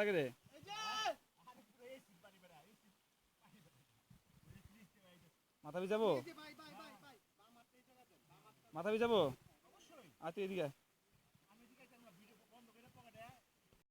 লাগে রে। মাথা ভিজাবো? মাথা ভিজাবো? আচ্ছা এদিকে।